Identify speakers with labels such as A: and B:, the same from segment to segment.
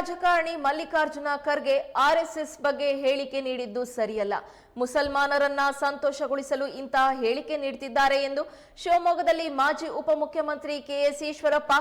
A: ರಾಜಕಾರಣಿ ಮಲ್ಲಿಕಾರ್ಜುನ ಖರ್ಗೆ ಆರ್ಎಸ್ಎಸ್ ಬಗ್ಗೆ ಹೇಳಿಕೆ ನೀಡಿದ್ದು ಸರಿಯಲ್ಲ. ಮುಸಲ್ಮಾನರನ್ನ ಸಂತೋಷಗೊಳಿಸಲು ಇಂತಹ ಹೇಳಿಕೆ ನೀಡುತ್ತಿದ್ದಾರೆ ಎಂದು ಶಿವಮೊಗ್ಗದಲ್ಲಿ ಮಾಜಿ ಉಪಮುಖ್ಯಮಂತ್ರಿ ಕೆಎಸ್ ಈಶ್ವರಪ್ಪ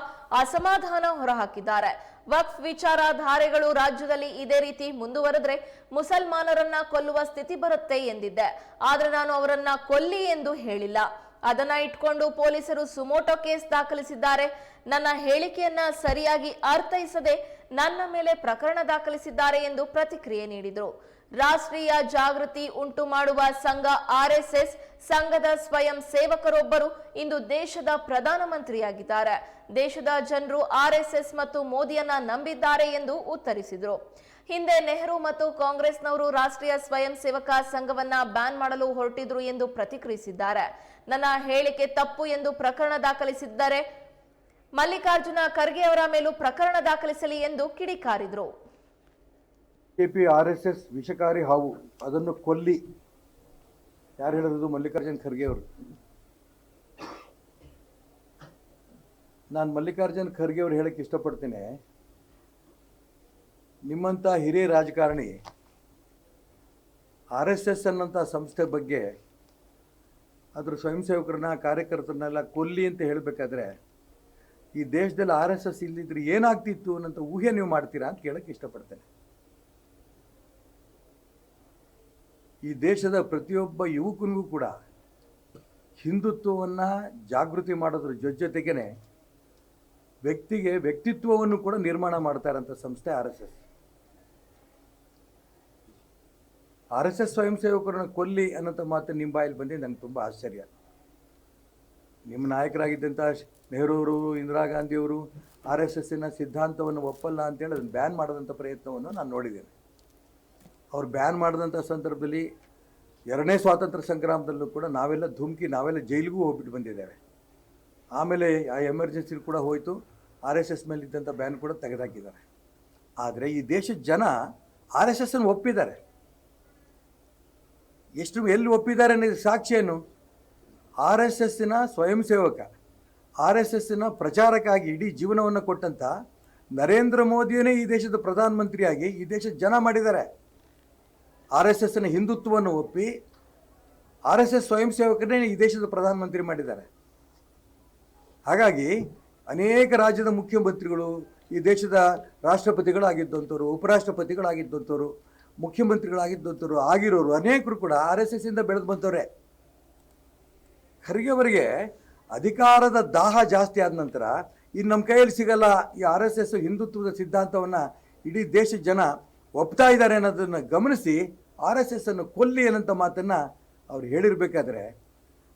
A: ಅಸಮಾಧಾನ ಹೊರಹಾಕಿದ್ದಾರೆ. ವಕ್ಫ್ ವಿಚಾರಧಾರೆಗಳು ರಾಜ್ಯದಲ್ಲಿ ಇದೇ ರೀತಿ ಮುಂದುವರೆದ್ರೆ ಮುಸಲ್ಮಾನರನ್ನ ಕೊಲ್ಲುವ ಸ್ಥಿತಿ ಬರುತ್ತೆ ಎಂದಿದ್ದೆ. ಆದ್ರೆ ನಾನು ಅವರನ್ನ ಕೊಲ್ಲಿ ಎಂದು ಹೇಳಿಲ್ಲ. ಅದನ್ನ ಇಟ್ಕೊಂಡು ಪೊಲೀಸರು ಸುಮೋಟೋ ಕೇಸ್ ದಾಖಲಿಸಿದ್ದಾರೆ. ನನ್ನ ಹೇಳಿಕೆಯನ್ನ ಸರಿಯಾಗಿ ಅರ್ಥೈಸದೆ ನನ್ನ ಮೇಲೆ ಪ್ರಕರಣ ದಾಖಲಿಸಿದ್ದಾರೆ ಎಂದು ಪ್ರತಿಕ್ರಿಯೆ ನೀಡಿದರು. ರಾಷ್ಟ್ರೀಯ ಜಾಗೃತಿ ಉಂಟು ಮಾಡುವ ಸಂಘ ಆರ್ಎಸ್ಎಸ್ ಸಂಘದ ಸ್ವಯಂ ಸೇವಕರೊಬ್ಬರು ಇಂದು ದೇಶದ ಪ್ರಧಾನಮಂತ್ರಿಯಾಗಿದ್ದಾರೆ. ದೇಶದ ಜನರು ಆರ್ಎಸ್ಎಸ್ ಮತ್ತು ಮೋದಿಯನ್ನ ನಂಬಿದ್ದಾರೆ ಎಂದು ಉತ್ತರಿಸಿದರು. ಹಿಂದೆ ನೆಹರು ಮತ್ತು ಕಾಂಗ್ರೆಸ್ನವರು ರಾಷ್ಟ್ರೀಯ ಸ್ವಯಂ ಸೇವಕ ಸಂಘವನ್ನ ಬ್ಯಾನ್ ಮಾಡಲು ಹೊರಟಿದ್ರು ಎಂದು ಪ್ರತಿಕ್ರಿಯಿಸಿದ್ದಾರೆ. ನನ್ನ ಹೇಳಿಕೆ ತಪ್ಪು ಎಂದು ಪ್ರಕರಣ ದಾಖಲಿಸಿದ್ದಾರೆ ಮಲ್ಲಿಕಾರ್ಜುನ ಖರ್ಗೆ ಅವರ ಮೇಲೂ ಪ್ರಕರಣ ದಾಖಲಿಸಲಿ ಎಂದು ಕಿಡಿಕಾರಿದ್ರು.
B: ಕೆಪಿ ಆರ್ ಎಸ್ ಎಸ್ ವಿಷಕಾರಿ ಹಾವು, ಅದನ್ನು ಕೊಲ್ಲಿ. ಯಾರು ಹೇಳಿರೋದು? ಮಲ್ಲಿಕಾರ್ಜುನ ಖರ್ಗೆ ಅವರು. ನಾನು ಮಲ್ಲಿಕಾರ್ಜುನ ಖರ್ಗೆ ಅವರು ಹೇಳಕ್ಕೆ ಇಷ್ಟಪಡ್ತೇನೆ. ನಿಮ್ಮಂಥ ಹಿರಿಯ ರಾಜಕಾರಣಿ, ಆರ್ ಎಸ್ ಎಸ್ ಅನ್ನೋಂಥ ಸಂಸ್ಥೆ ಬಗ್ಗೆ ಅದರ ಸ್ವಯಂ ಸೇವಕರನ್ನ ಕಾರ್ಯಕರ್ತರನ್ನೆಲ್ಲ ಕೊಲ್ಲಿ ಅಂತ ಹೇಳಬೇಕಾದ್ರೆ ಈ ದೇಶದಲ್ಲಿ ಆರ್ ಎಸ್ ಎಸ್ ಇಲ್ಲದಿದ್ರೆ ಏನಾಗ್ತಿತ್ತು ಅನ್ನೋಂಥ ಊಹೆ ನೀವು ಮಾಡ್ತೀರಾ ಅಂತ ಕೇಳಕ್ಕೆ ಇಷ್ಟಪಡ್ತೇನೆ. ಈ ದೇಶದ ಪ್ರತಿಯೊಬ್ಬ ಯುವಕನಿಗೂ ಕೂಡ ಹಿಂದುತ್ವವನ್ನು ಜಾಗೃತಿ ಮಾಡೋದ್ರ ಜೊತೆಗೇನೆ ವ್ಯಕ್ತಿಗೆ ವ್ಯಕ್ತಿತ್ವವನ್ನು ಕೂಡ ನಿರ್ಮಾಣ ಮಾಡ್ತಾ ಇರೋಂಥ ಸಂಸ್ಥೆ R S S. R S S ಸ್ವಯಂ ಸೇವಕರನ್ನು ಕೊಲ್ಲಿ ಅನ್ನೋಂಥ ಮಾತು ನಿಮ್ಮ ಬಾಯಲ್ಲಿ ಬಂದಿದ್ದು ನಂಗೆ ತುಂಬ ಆಶ್ಚರ್ಯ. ನಿಮ್ಮ ನಾಯಕರಾಗಿದ್ದಂಥ ಅವರು ಇಂದಿರಾ ಗಾಂಧಿಯವರು ಆರ್ ಎಸ್ ಎಸ್ಸಿನ ಸಿದ್ಧಾಂತವನ್ನು ಒಪ್ಪಲ್ಲ ಅಂತೇಳಿ ಅದನ್ನು ಬ್ಯಾನ್ ಮಾಡಿದಂಥ ಪ್ರಯತ್ನವನ್ನು ನಾನು ನೋಡಿದ್ದೇನೆ. ಅವ್ರು ಬ್ಯಾನ್ ಮಾಡಿದಂಥ ಸಂದರ್ಭದಲ್ಲಿ ಎರಡನೇ ಸ್ವಾತಂತ್ರ್ಯ ಸಂಗ್ರಾಮದಲ್ಲೂ ಕೂಡ ನಾವೆಲ್ಲ ಧುಮುಕಿ, ನಾವೆಲ್ಲ ಜೈಲಿಗೂ ಹೋಗ್ಬಿಟ್ಟು ಬಂದಿದ್ದೇವೆ. ಆಮೇಲೆ ಆ ಎಮರ್ಜೆನ್ಸಿ ಕೂಡ ಹೋಯಿತು, ಆರ್ ಎಸ್ ಎಸ್ ಮೇಲೆ ಇದ್ದಂಥ ಬ್ಯಾನ್ ಕೂಡ ತೆಗೆದಾಕಿದ್ದಾರೆ. ಆದರೆ ಈ ದೇಶದ ಜನ ಆರ್ ಎಸ್ ಎಸ್ಸನ್ನು ಒಪ್ಪಿದ್ದಾರೆ. ಎಷ್ಟು ಎಲ್ಲಿ ಒಪ್ಪಿದ್ದಾರೆ ಅನ್ನೋದು ಸಾಕ್ಷಿ ಏನು? ಆರ್ ಎಸ್ ಎಸ್ಸಿನ ಸ್ವಯಂ ಸೇವಕ ಆರ್ ಎಸ್ ಎಸ್ಸಿನ ಪ್ರಚಾರಕ್ಕಾಗಿ ಇಡೀ ಜೀವನವನ್ನು ಕೊಟ್ಟಂಥ ನರೇಂದ್ರ ಮೋದಿಯೇ ಈ ದೇಶದ ಪ್ರಧಾನಮಂತ್ರಿಯಾಗಿ ಈ ದೇಶದ ಜನ ಮಾಡಿದ್ದಾರೆ. ಆರ್ ಎಸ್ ಎಸ್ನ ಹಿಂದುತ್ವವನ್ನು ಒಪ್ಪಿ ಆರ್ ಎಸ್ ಎಸ್ ಸ್ವಯಂ ಸೇವಕರೇ ಈ ದೇಶದ ಪ್ರಧಾನಮಂತ್ರಿ ಮಾಡಿದ್ದಾರೆ. ಹಾಗಾಗಿ ಅನೇಕ ರಾಜ್ಯದ ಮುಖ್ಯಮಂತ್ರಿಗಳು, ಈ ದೇಶದ ರಾಷ್ಟ್ರಪತಿಗಳಾಗಿದ್ದಂಥವ್ರು, ಉಪರಾಷ್ಟ್ರಪತಿಗಳಾಗಿದ್ದಂಥವ್ರು, ಮುಖ್ಯಮಂತ್ರಿಗಳಾಗಿದ್ದಂಥವ್ರು, ಆಗಿರೋರು, ಅನೇಕರು ಕೂಡ ಆರ್ ಎಸ್ ಎಸ್ಸಿಂದ ಬೆಳೆದು ಬಂದವರೇ. ಖರ್ಗೆ ಅವರಿಗೆ ಅಧಿಕಾರದ ದಾಹ ಜಾಸ್ತಿ ಆದ ನಂತರ ಇನ್ನು ನಮ್ಮ ಕೈಯಲ್ಲಿ ಸಿಗಲ್ಲ ಈ ಆರ್ ಎಸ್ ಎಸ್ ಹಿಂದುತ್ವದ ಸಿದ್ಧಾಂತವನ್ನು ಇಡೀ ದೇಶದ ಜನ ಒಪ್ತಾ ಇದ್ದಾರೆ ಅನ್ನೋದನ್ನು ಗಮನಿಸಿ ಆರ್ ಎಸ್ ಎಸ್ ಅನ್ನು ಕೊಲ್ಲಿ ಅನ್ನೋಂಥ ಮಾತನ್ನು ಅವ್ರು ಹೇಳಿರಬೇಕಾದ್ರೆ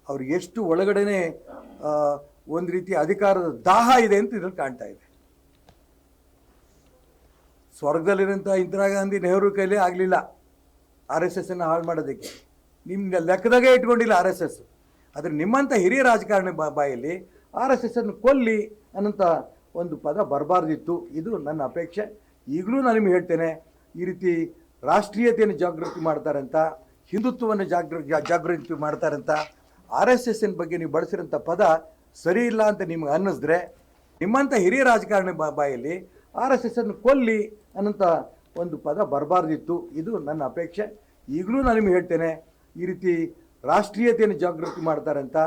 B: ಅವ್ರು ಎಷ್ಟು ಒಳಗಡೆನೆ ಒಂದು ರೀತಿ ಅಧಿಕಾರದ ದಾಹ ಇದೆ ಅಂತ ಇದ್ರಲ್ಲಿ ಕಾಣ್ತಾ ಇದೆ. ಸ್ವರ್ಗದಲ್ಲಿರುವಂಥ ಇಂದಿರಾ ಗಾಂಧಿ ನೆಹರು ಕೈಲೇ ಆಗಲಿಲ್ಲ ಆರ್ ಎಸ್ ಎಸ್ಸನ್ನು ಹಾಳು ಮಾಡೋದಕ್ಕೆ. ನಿಮ್ಮ ಲೆಕ್ಕದಾಗೆ ಇಟ್ಕೊಂಡಿಲ್ಲ ಆರ್ ಎಸ್ ಎಸ್. ಆದರೆ ನಿಮ್ಮಂಥ ಹಿರಿಯ ರಾಜಕಾರಣಿ ಬಾಯಲ್ಲಿ ಆರ್ ಎಸ್ ಎಸ್ ಅನ್ನು ಕೊಲ್ಲಿ ಅನ್ನೋಂಥ ಒಂದು ಪದ ಬರಬಾರ್ದಿತ್ತು. ಇದು ನನ್ನ ಅಪೇಕ್ಷೆ. ಈಗಲೂ ನಾನು ನಿಮಗೆ ಹೇಳ್ತೇನೆ, ಈ ರೀತಿ ರಾಷ್ಟ್ರೀಯತೆಯನ್ನು ಜಾಗೃತಿ ಮಾಡ್ತಾರಂತ, ಹಿಂದುತ್ವವನ್ನು ಜಾಗೃ ಜಾಗೃತಿ ಮಾಡ್ತಾರಂತ, ಆರ್ ಎಸ್ ಎಸ್ನ ಬಗ್ಗೆ ನೀವು ಬಳಸಿರೋಂಥ ಪದ ಸರಿ ಇಲ್ಲ ಅಂತ ನಿಮ್ಗೆ ಅನ್ನಿಸಿದ್ರೆ ನಿಮ್ಮಂಥ ಹಿರಿಯ ರಾಜಕಾರಣಿ ಬಾಯಲ್ಲಿ ಆರ್ ಎಸ್ ಎಸ್ ಅನ್ನು ಕೊಲ್ಲಿ ಅನ್ನೋಂಥ ಒಂದು ಪದ ಬರಬಾರ್ದಿತ್ತು. ಇದು ನನ್ನ ಅಪೇಕ್ಷೆ. ಈಗಲೂ ನಾನು ನಿಮಗೆ ಹೇಳ್ತೇನೆ, ಈ ರೀತಿ ರಾಷ್ಟ್ರೀಯತೆಯನ್ನು ಜಾಗೃತಿ ಮಾಡ್ತಾರಂತ